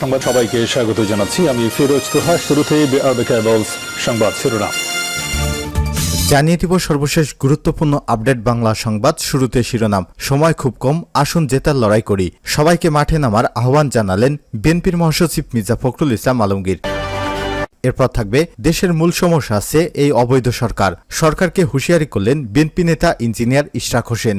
সংবাদ সবাইকে স্বাগত জানাচ্ছি। আমি ফিরোজ তোহা কেবলস সংবাদ শিরোনাম। জানিয়ে দিব সর্বশেষ গুরুত্বপূর্ণ আপডেট বাংলা সংবাদ শুরুতে শিরোনাম। সময় খুব কম, আসুন জেতার লড়াই করি। সবাইকে মাঠে নামার আহ্বান জানালেন বিএনপির মহাসচিব মির্জা ফখরুল ইসলাম আলমগীর। এরপর থাকবে, দেশের মূল সমস্যা আছে এই অবৈধ সরকার। সরকারকে হুঁশিয়ারি করলেন বিএনপি নেতা ইঞ্জিনিয়ার ইশরাক হোসেন।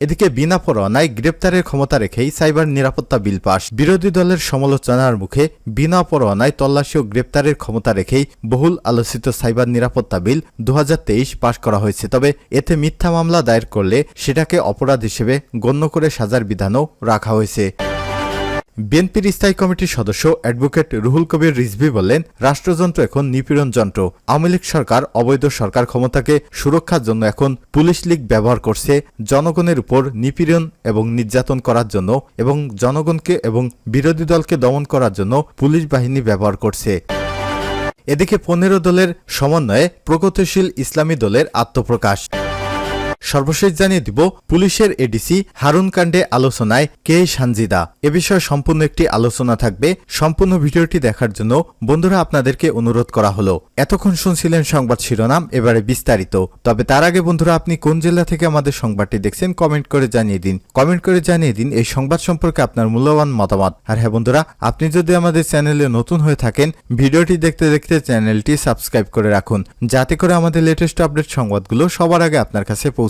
এদিকে বিনা পরোয়ানায় গ্রেপ্তারের ক্ষমতা রেখেই সাইবার নিরাপত্তা বিল পাশ বিরোধী দলের সমালোচনার মুখে বিনা পরোয়ানায় তল্লাশি ও গ্রেপ্তারের ক্ষমতা রেখেই বহুল আলোচিত সাইবার নিরাপত্তা বিল দু হাজার তেইশ পাশ করা হয়েছে। তবে এতে মিথ্যা মামলা দায়ের করলে সেটাকে অপরাধ হিসেবে গণ্য করে সাজার বিধানও রাখা হয়েছে। বিএনপির স্থায়ী কমিটির সদস্য অ্যাডভোকেট রুহুল কবির রিজভি বলেন রাষ্ট্রযন্ত্র এখন নিপীড়ন যন্ত্র। আওয়ামী লীগ সরকার, অবৈধ সরকার ক্ষমতাকে সুরক্ষার জন্য এখন পুলিশ লীগ ব্যবহার করছে। জনগণের উপর নিপীড়ন এবং নির্যাতন করার জন্য এবং জনগণকে এবং বিরোধী দলকে দমন করার জন্য পুলিশ বাহিনী ব্যবহার করছে। এদিকে পনেরো দলের সমন্বয়ে প্রগতিশীল ইসলামী দলের আত্মপ্রকাশ। সর্বশেষ জানিয়ে দিব, পুলিশের এডিসি হারুন কাণ্ডে আলোচনায় কে সানজিদা? এ বিষয়ে সম্পূর্ণ একটি আলোচনা থাকবে। সম্পূর্ণ ভিডিওটি দেখার জন্য বন্ধুরা আপনাদেরকে অনুরোধ করা হলো। এতক্ষণ শুনছিলেন সংবাদ শিরোনাম, এবারে বিস্তারিত। তবে তার আগে বন্ধুরা, আপনি কোন জেলা থেকে আমাদের সংবাদটি দেখছেন, কমেন্ট করে জানিয়ে দিন। কমেন্ট করে জানিয়ে দিন এই সংবাদ সম্পর্কে আপনার মূল্যবান মতামত। আর হ্যাঁ বন্ধুরা, আপনি যদি আমাদের চ্যানেলে নতুন হয়ে থাকেন, ভিডিওটি দেখতে দেখতে চ্যানেলটি সাবস্ক্রাইব করে রাখুন। যাতে করে আমাদের লেটেস্ট আপডেট সংবাদগুলো সবার আগে আপনার কাছে পৌঁছে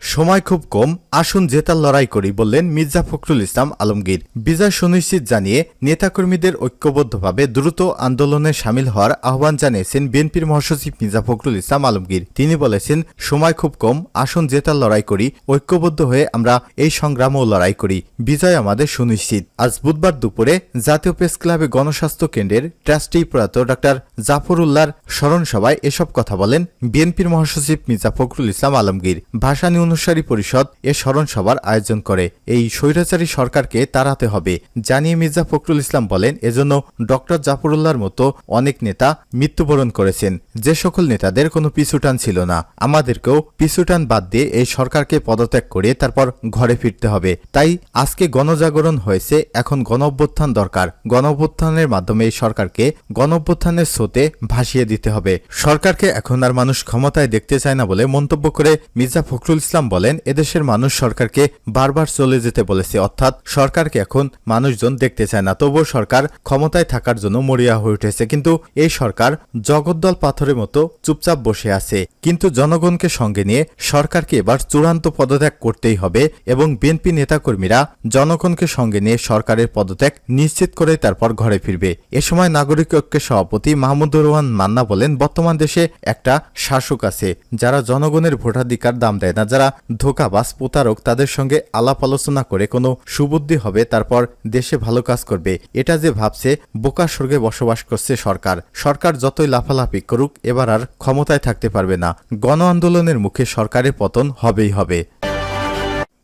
সময় খুব কম, আসুন জেতার লড়াই করি বললেন মির্জা ফখরুল ইসলাম আলমগীর। বিজয় সুনিশ্চিত জানিয়ে নেতাকর্মীদের ঐক্যবদ্ধভাবে দ্রুত আন্দোলনে সামিল হওয়ার আহ্বান জানিয়েছেন বিএনপির মহাসচিব মির্জা ফখরুল ইসলাম আলমগীর। তিনি বলেছেন, সময় খুব কম, আসুন জেতার লড়াই করি, ঐক্যবদ্ধ হয়ে আমরা এই সংগ্রামও লড়াই করি। বিজয় আমাদের সুনিশ্চিত। আজ বুধবার দুপুরে জাতীয় প্রেস ক্লাবে গণস্বাস্থ্য কেন্দ্রের ট্রাস্টি প্রয়াত ডক্টর জাফর উল্লাহর স্মরণ সভায় এসব কথা বলেন বিএনপির মহাসচিব মির্জা ফখরুল ইসলাম আলমগীর। ভাষানী অনুসারী পরিষদ এ স্মরণ সভার আয়োজন করে। এই স্বৈরাচারী সরকারকে তাড়াতে হবে, জানিয়ে মির্জা ফখরুল ইসলাম বলেন, এজন্য ডক্টর জাফরুল্লাহর মতো অনেক নেতা মৃত্যুবরণ করেছেন। যে সকল নেতাদের কোনো পিছুটান ছিল না, আমাদেরকেও পিছুটান বাদ দিয়ে এই সরকারকে পদত্যাগ করে তারপর ঘরে ফিরতে হবে। তাই আজকে গণজাগরণ হয়েছে, এখন গণ অভ্যুত্থান দরকার। গণ অভ্যুত্থানের মাধ্যমে এই সরকারকে গণ অভ্যুত্থানের স্রোতে ভাসিয়ে দিতে হবে। সরকারকে এখন আর মানুষ ক্ষমতায় দেখতে চায় না বলে মন্তব্য করে মির্জা ফখরুল ইসলাম বলেন, এদেশের মানুষ সরকারকে বারবার চলে যেতে বলেছে, অর্থাৎ সরকারকে এখন মানুষজন দেখতে চায় না। তবুও সরকার ক্ষমতায় থাকার জন্য মরিয়া হয়ে উঠেছে, কিন্তু এই সরকার জগদ্দল পাথরের মতো চুপচাপ বসে আছে। কিন্তু জনগণকে সঙ্গে নিয়ে সরকারকে এবার চূড়ান্ত পদত্যাগ করতেই হবে এবং বিএনপি নেতাকর্মীরা জনগণকে সঙ্গে নিয়ে সরকারের পদত্যাগ নিশ্চিত করে তারপর ঘরে ফিরবে। এ সময় নাগরিক ঐক্যের সভাপতি মাহমুদুর রহমান মান্না বলেন, বর্তমান দেশে একটা শাসক আছে, যারা জনগণের ভোটাধিকার দাম দেয় না, যারা ধোকাবাস প্রতারক তাদের সঙ্গে আলাপ আলোচনা করে কোনো সুবুদ্ধি হবে, তারপর দেশে ভালো কাজ করবে। এটা যে ভাবছে, বোকা স্বর্গে বসবাস করছে সরকার। সরকার যতই লাফালাফি করুক, এবার আর ক্ষমতায় থাকতে পারবে না। গণ আন্দোলনের মুখে সরকারের পতন হবেই হবে।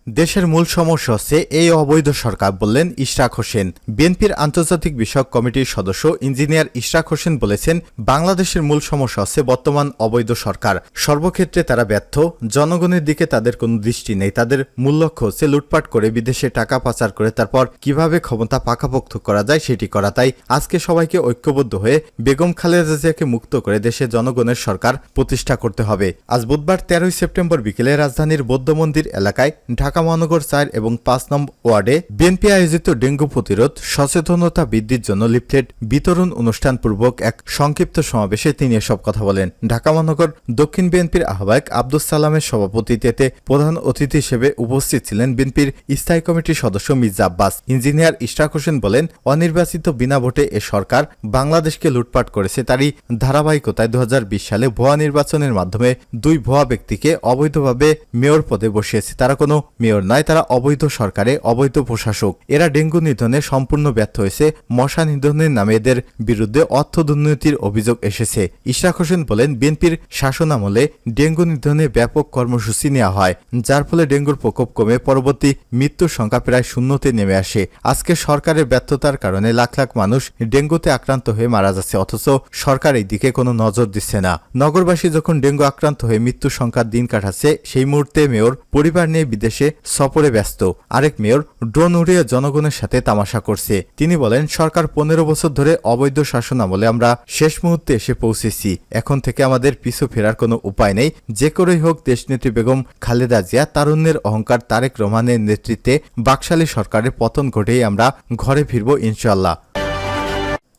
দেশের মূল সমস্যা হচ্ছে এই অবৈধ সরকার বললেন ইশরাক হোসেন। বিএনপির আন্তর্জাতিক বিষয়ক কমিটির সদস্য ইঞ্জিনিয়ার ইশরাক হোসেন বলেছেন, বাংলাদেশের মূল সমস্যা হচ্ছে বর্তমান অবৈধ সরকার। সর্বক্ষেত্রে তারা ব্যর্থ, জনগণের দিকে তাদের কোনো দৃষ্টি নেই। তাদের মূল লক্ষ্য হচ্ছে লুটপাট করে বিদেশে টাকা পাচার করে তারপর কীভাবে ক্ষমতা পাকাপোক্ত করা যায় সেটি করা। তাই আজকে সবাইকে ঐক্যবদ্ধ হয়ে বেগম খালেদা জিয়াকে মুক্ত করে দেশে জনগণের সরকার প্রতিষ্ঠা করতে হবে। আজ বুধবার তেরোই সেপ্টেম্বর বিকেলে রাজধানীর বৌদ্ধ মন্দির এলাকায় ঢাকা মহানগর চার এবং পাঁচ নম্বর ওয়ার্ডে বিএনপি আয়োজিত ডেঙ্গু প্রতিরোধ সচেতনতা বৃদ্ধির জন্য লিফলেট বিতরণ অনুষ্ঠান পূর্বক এক সংক্ষিপ্ত সমাবেশে তিনি এসব কথা বলেন। ঢাকা মহানগর দক্ষিণ বিএনপির আহ্বায়ক আব্দুস সালামের সভাপতিত্বে প্রধান অতিথি হিসেবে উপস্থিত ছিলেন বিএনপির স্থায়ী কমিটির সদস্য মির্জা আব্বাস। ইঞ্জিনিয়ার ইশরাক হোসেন বলেন, অনির্বাচিত বিনা ভোটে এ সরকার বাংলাদেশকে লুটপাট করেছে। তারই ধারাবাহিকতায় দু হাজার বিশ সালে ভুয়া নির্বাচনের মাধ্যমে দুই ভুয়া ব্যক্তিকে অবৈধভাবে মেয়র পদে বসিয়েছে। তারা কোনো মেয়র নয় তারা অবৈধ সরকারে অবৈধ প্রশাসক। এরা ডেঙ্গু নিধনে সম্পূর্ণ ব্যর্থ হয়েছে। মশা নিধনের নামে এদের বিরুদ্ধে অর্থ দুর্নীতির অভিযোগ এসেছে। ইশরাক হোসেন বলেন, বিএনপির শাসনামলে ডেঙ্গু নিধনে ব্যাপক কর্মসূচি নেওয়া হয়, যার ফলে ডেঙ্গুর প্রকোপ কমে, পরবর্তী মৃত্যুর সংখ্যা প্রায় শূন্যতে নেমে আসে। আজকে সরকারের ব্যর্থতার কারণে লাখ লাখ মানুষ ডেঙ্গুতে আক্রান্ত হয়ে মারা যাচ্ছে, অথচ সরকার এই দিকে কোনো নজর দিচ্ছে না। নগরবাসী যখন ডেঙ্গু আক্রান্ত হয়ে মৃত্যুর সংখ্যার দিন কাটাচ্ছে, সেই মুহূর্তে মেয়র পরিবার নিয়ে বিদেশে সফরে ব্যস্ত। আরেক মেয়র ড্রোন উড়িয়ে জনগণের সাথে তামাশা করছে। তিনি বলেন, সরকার পনেরো বছর ধরে অবৈধ শাসন আমলে আমরা শেষ মুহূর্তে এসে পৌঁছেছি। এখন থেকে আমাদের পিছু ফেরার কোনো উপায় নেই। যে করেই হোক, দেশনেত্রী বেগম খালেদা জিয়া, তারুণ্যের অহংকার তারেক রহমানের নেতৃত্বে বাকশালী সরকারের পতন ঘটেই আমরা ঘরে ফিরব ইনশাল্লাহ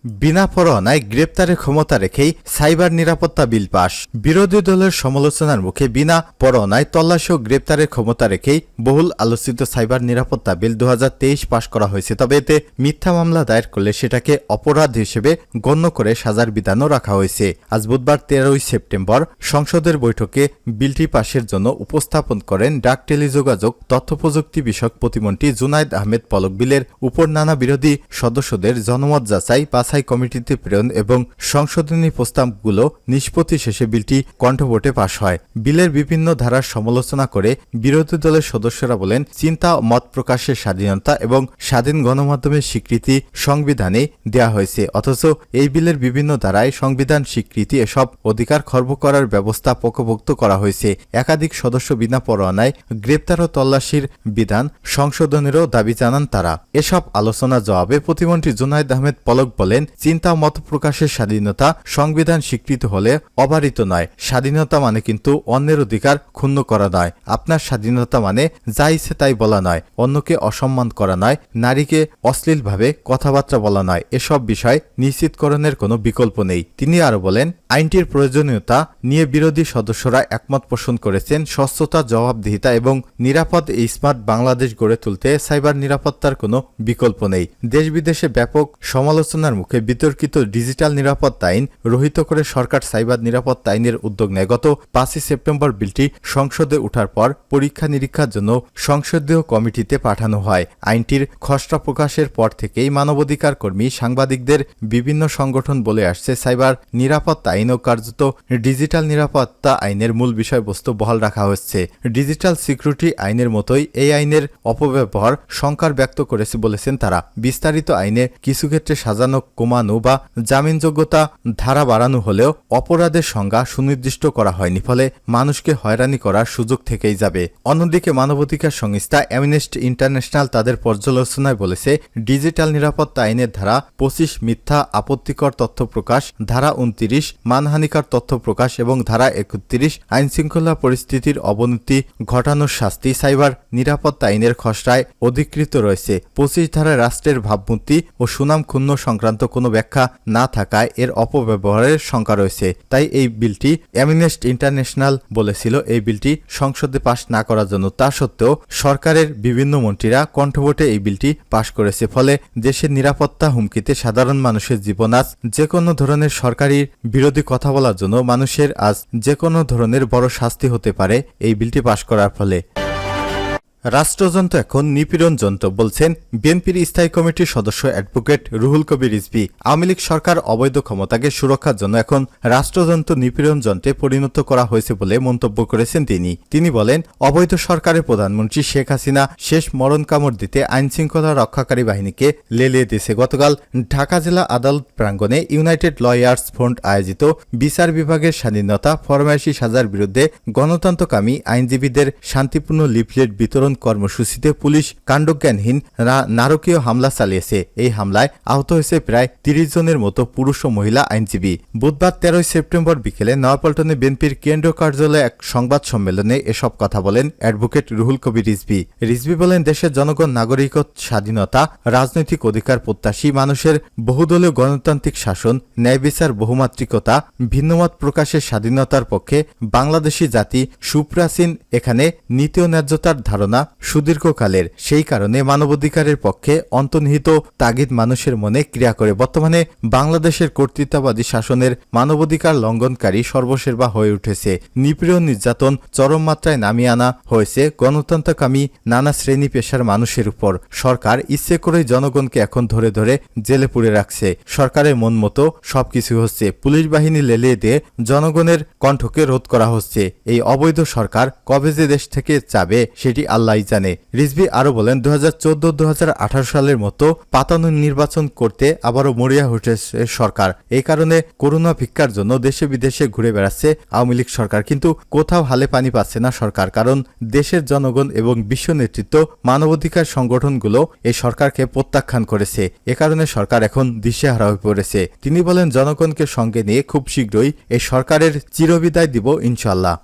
বিনা পরোয়ানায় গ্রেপ্তারের ক্ষমতা রেখেই সাইবার নিরাপত্তা বিল পাশ বিরোধী দলের সমালোচনার মুখে বিনা পরোয়ানায় তল্লাশি ও গ্রেপ্তারের ক্ষমতা রেখেই বহুল আলোচিত সাইবার নিরাপত্তা বিল দু হাজার তেইশ পাশ করা হয়েছে, তবে এতে মিথ্যা মামলা দায়ের করলে সেটাকে অপরাধ হিসেবে গণ্য করে সাজার বিধানও রাখা হয়েছে। আজ বুধবার তেরোই সেপ্টেম্বর সংসদের বৈঠকে বিলটি পাশের জন্য উপস্থাপন করেন ডাক টেলিযোগাযোগ তথ্য প্রযুক্তি বিষয়ক প্রতিমন্ত্রী জুনায়দ আহমেদ পলক বিলের উপর নানা বিরোধী সদস্যদের জনমত যাচাই, বাছাই কমিটিতে প্রেরণ এবং সংশোধনী প্রস্তাবগুলো নিষ্পত্তি শেষে বিলটি কণ্ঠভোটে পাশ হয়। বিলের বিভিন্ন ধারার সমালোচনা করে বিরোধী দলের সদস্যরা বলেন, চিন্তা ও মত প্রকাশের স্বাধীনতা এবং স্বাধীন গণমাধ্যমের স্বীকৃতি সংবিধানে দেয়া হয়েছে। অথচ এই বিলের বিভিন্ন ধারায় সংবিধান স্বীকৃতি এসব অধিকার খর্ব করার ব্যবস্থা পক্ষভুক্ত করা হয়েছে। একাধিক সদস্য বিনা পরোয়ানায় গ্রেপ্তার ও তল্লাশির বিধান সংশোধনেরও দাবি জানান তারা। এসব আলোচনা জবাবে প্রতিমন্ত্রী জুনাইদ আহমেদ পলক বলেন চিন্তা মত প্রকাশের স্বাধীনতা সংবিধান স্বীকৃত হলে অবারিত নয়। স্বাধীনতা মানে কিন্তু অন্যের অধিকার ক্ষুণ্ণ করা নয়। আপনার স্বাধীনতা মানে যা ইচ্ছে তাই বলা নয়। অন্যকে অসম্মান করা নয়। নারীকে অশ্লীলভাবে কথাবার্তা বলা নয়। এসব বিষয় নিশ্চিতকরণের কোনো বিকল্প নেই। তিনি আরও বলেন, আইনটির প্রয়োজনীয়তা নিয়ে বিরোধী সদস্যরা একমত পোষণ করেছেন। স্বচ্ছতা জবাবদিহিতা এবং নিরাপদ এই স্মার্ট বাংলাদেশ গড়ে তুলতে সাইবার নিরাপত্তার কোনো বিকল্প নেই। দেশ বিদেশে ব্যাপক সমালোচনার মুখে বিতর্কিত ডিজিটাল নিরাপত্তা আইন রহিত করে সরকার সাইবার নিরাপত্তা আইনের উদ্যোগ নেয়। গত পাঁচই সেপ্টেম্বর বিলটি সংসদে ওঠার পর পরীক্ষা নিরীক্ষার জন্য সংসদীয় কমিটিতে পাঠানো হয়। আইনটির খসড়া প্রকাশের পর থেকেই মানবাধিকার কর্মী, সাংবাদিকদের বিভিন্ন সংগঠন বলে আসছে সাইবার নিরাপত্তা আইন ও কার্যত ডিজিটাল নিরাপত্তা আইনের মূল বিষয়বস্তু বহাল রাখা হচ্ছে ডিজিটাল সিকিউরিটি আইনের মতোই এই আইনের অপব্যবহার শঙ্কার ব্যক্ত করেছে বলেছেন তারা। বিস্তারিত আইনে কিছু ক্ষেত্রে সাজানো কমানো বা জামিনযোগ্যতা ধারা বাড়ানো হলেও অপরাধের সংজ্ঞা সুনির্দিষ্ট করা হয়নি, ফলে মানুষকে হয়রানি করার সুযোগ থেকেই যাবে। অন্যদিকে মানবাধিকার সংস্থা অ্যামনেস্ট ইন্টারন্যাশনাল তাদের পর্যালোচনায় বলেছে, ডিজিটাল নিরাপত্তা আইনের ধারা পঁচিশ মিথ্যা আপত্তিকর তথ্য প্রকাশ, ধারা উনত্রিশ মানহানিকর তথ্য প্রকাশ এবং ধারা একত্রিশ আইনশৃঙ্খলা পরিস্থিতির অবনতি ঘটানোর শাস্তি সাইবার নিরাপত্তা আইনের খসড়ায় অধিকৃত রয়েছে। পঁচিশ ধারায় রাষ্ট্রের ভাবমূর্তি ও সুনাম ক্ষুণ্ণ সংক্রান্ত কোনো ব্যাখ্যা না থাকায় এর অপব্যবহারের শঙ্কা রয়েছে। তাই এই বিলটি অ্যামিনেস্ট ইন্টারন্যাশনাল বলেছিল এই বিলটি সংসদে পাশ না করার জন্য। তা সত্ত্বেও সরকারের বিভিন্ন মন্ত্রীরা কণ্ঠভোটে এই বিলটি পাশ করেছে। ফলে দেশের নিরাপত্তা হুমকিতে সাধারণ মানুষের জীবন আজ যে কোনো ধরনের সরকারি বিরোধী কথা বলার জন্য মানুষের আজ যে কোনো ধরনের বড় শাস্তি হতে পারে এই বিলটি পাশ করার ফলে। রাষ্ট্রযন্ত্র এখন নিপীড়ন যন্ত্র বলছেন বিএনপির স্থায়ী কমিটির সদস্য অ্যাডভোকেট রুহুল কবির রিজভি। আওয়ামী লীগ সরকার অবৈধ ক্ষমতাকে সুরক্ষার জন্য এখন রাষ্ট্রযন্ত্র নিপীড়ন যন্ত্রে পরিণত করা হয়েছে বলে মন্তব্য করেছেন তিনি। তিনি বলেন, অবৈধ সরকারের প্রধানমন্ত্রী শেখ হাসিনা শেষ মরণ কামড় দিতে আইনশৃঙ্খলা রক্ষাকারী বাহিনীকে লেলিয়ে দিয়েছে। গতকাল ঢাকা জেলা আদালত প্রাঙ্গণে ইউনাইটেড লয়ার্স ফ্রন্ট আয়োজিত বিচার বিভাগের স্বাধীনতা ফরমাইশি সাজার বিরুদ্ধে গণতন্ত্রকামী আইনজীবীদের শান্তিপূর্ণ লিফলেট বিতরণ কর্মসূচিতে পুলিশ কাণ্ডজ্ঞানহীন নারকীয় হামলা চালিয়েছে। এই হামলায় আহত হয়েছে প্রায় তিরিশ জনের মতো পুরুষ ও মহিলা আইনজীবী। বুধবার তেরোই সেপ্টেম্বর বিকেলে নয়াপল্টনে বিএনপির কেন্দ্রীয় কার্যালয়ে এক সংবাদ সম্মেলনে এসব কথা বলেন অ্যাডভোকেট রুহুল কবির রিজভি। রিজভি বলেন, দেশের জনগণ নাগরিক স্বাধীনতা, রাজনৈতিক অধিকার প্রত্যাশী মানুষের বহুদলীয় গণতান্ত্রিক শাসন, ন্যায় বিচার, বহুমাত্রিকতা, ভিন্নমত প্রকাশের স্বাধীনতার পক্ষে বাংলাদেশি জাতি সুপ্রাচীন এখানে নীতি ন্যায্যতার ধারণা সুদীর্ঘকালের। সেই কারণে মানবাধিকারের পক্ষে অন্তর্নিহিত তাগিদ মানুষের মনে ক্রিয়া করে। বর্তমানে বাংলাদেশের কর্তৃত্ববাদী শাসনের মানবাধিকার লঙ্ঘনকারী সর্বসেবা হয়ে উঠেছে। নিপীড়ন, নির্যাতন, চরম মাত্রায় নামিয়ে আনা হয়েছে গণতন্ত্রকামী নানা শ্রেণি পেশার মানুষের উপর। সরকার ইচ্ছে করেই জনগণকে এখন ধরে ধরে জেলে পুড়ে রাখছে। সরকারের মন মতো সবকিছু হচ্ছে। পুলিশ বাহিনী লেলিয়ে দিয়ে জনগণের কণ্ঠকে রোধ করা হচ্ছে। এই অবৈধ সরকার কবে যে দেশ থেকে যাবে, সেটি আল্লাহ আল্লাহ জানে। রিজভি আরও বলেন দু হাজার সালের মতো পাতানো নির্বাচন করতে আবারও মরিয়া উঠেছে সরকার। এই কারণে করোনা ভিক্ষার জন্য দেশে বিদেশে ঘুরে বেড়াচ্ছে আওয়ামী লীগ সরকার। কিন্তু কোথাও হালে পানি পাচ্ছে না সরকার, কারণ দেশের জনগণ এবং বিশ্ব নেতৃত্ব মানবাধিকার সংগঠনগুলো এই সরকারকে প্রত্যাখ্যান করেছে। এ কারণে সরকার এখন দিশেহারা হয়ে পড়েছে। তিনি বলেন, জনগণকে সঙ্গে নিয়ে খুব শীঘ্রই এই সরকারের চিরবিদায় দিব ইনশাল্লাহ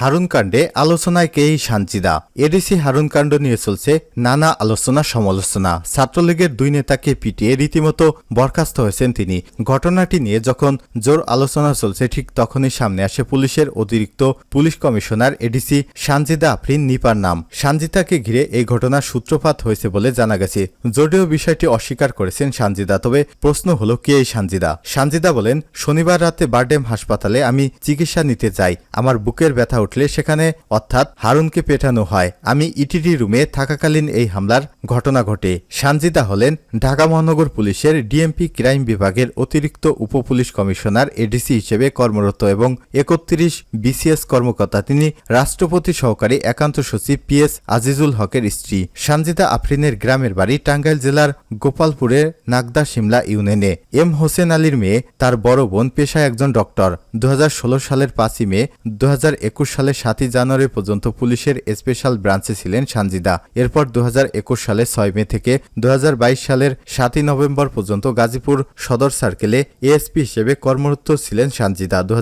হারুন কাণ্ডে আলোচনায় কেই সানজিদা? এডিসি হারুন কাণ্ড নিয়ে চলছে নানা আলোচনা সমালোচনা। ছাত্রলীগের দুই নেতাকে পিটিয়ে রীতিমতো বরখাস্ত হয়েছেন তিনি। ঘটনাটি নিয়ে যখন জোর আলোচনা চলছে, ঠিক তখনই সামনে আসে পুলিশের অতিরিক্ত police commissioner ADC Sanjida Afrin নিপার নাম। সানজিদাকে ঘিরে এই ঘটনার সূত্রপাত হয়েছে বলে জানা গেছে। যদিও বিষয়টি অস্বীকার করেছেন সানজিদা, তবে প্রশ্ন হলো, কে এই সানজিদা? সানজিদা বলেন, শনিবার রাতে বারডেম হাসপাতালে আমি চিকিৎসা নিতে যাই। আমার বুকের ব্যথা উঠলে সেখানে অর্থাৎ হারুনকে পেটানো হয়। আমি ইটিডি রুমে থাকাকালীন এই হামলার ঘটনা ঘটে। সানজিদা হলেন ঢাকা মহানগর পুলিশের ডিএমপি ক্রাইম বিভাগের অতিরিক্ত উপপুলিশ কমিশনার, এডিসি হিসেবে কর্মরত এবং একত্রিশ বিসিএস কর্মকর্তা। তিনি রাষ্ট্রপতি সহকারী একান্ত সচিব পিএস আজিজুল হকের স্ত্রী। সানজিদা আফরিনের গ্রামের বাড়ি টাঙ্গাইল জেলার গোপালপুরের নাগদা সিমলা ইউনিয়নে। এম হোসেন আলীর মেয়ে, তার বড় বোন পেশায় একজন ডক্টর। দু হাজার ষোলো সালের পাঁচই মে দু হাজার একুশ সালের সাতই জানুয়ারি পর্যন্ত পুলিশের স্পেশাল ব্রাঞ্চে ছিলেন সানজিদা। এরপর দু হাজার একুশ সালে ছয় মে থেকে দু হাজার বাইশ সালের সাতই নভেম্বর পর্যন্ত গাজীপুর সদর সার্কেলে এএসপি হিসেবে কর্মরত ছিলেন সানজিদা। দু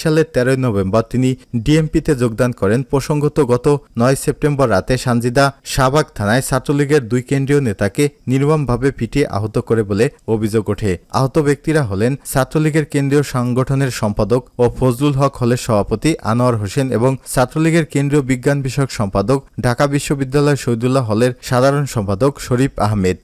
সালের তেরোই নভেম্বর তিনি ডিএমপিতে যোগদান করেন। প্রসঙ্গত, গত নয় সেপ্টেম্বর রাতে সানজিদা শাহবাগ থানায় ছাত্রলীগের দুই কেন্দ্রীয় নেতাকে নির্মমভাবে পিটিয়ে আহত করে বলে অভিযোগ ওঠে। আহত ব্যক্তিরা হলেন ছাত্রলীগের কেন্দ্রীয় সংগঠনের সম্পাদক ও ফজলুল হক হলের সভাপতি আনোয়ার হোসেন এবং ছাত্রলীগের কেন্দ্রীয় বিজ্ঞান বিষয়ক সম্পাদক, ঢাকা বিশ্ববিদ্যালয় শহীদুল্লাহ হলের সাধারণ সম্পাদক শরীফ আহমেদ।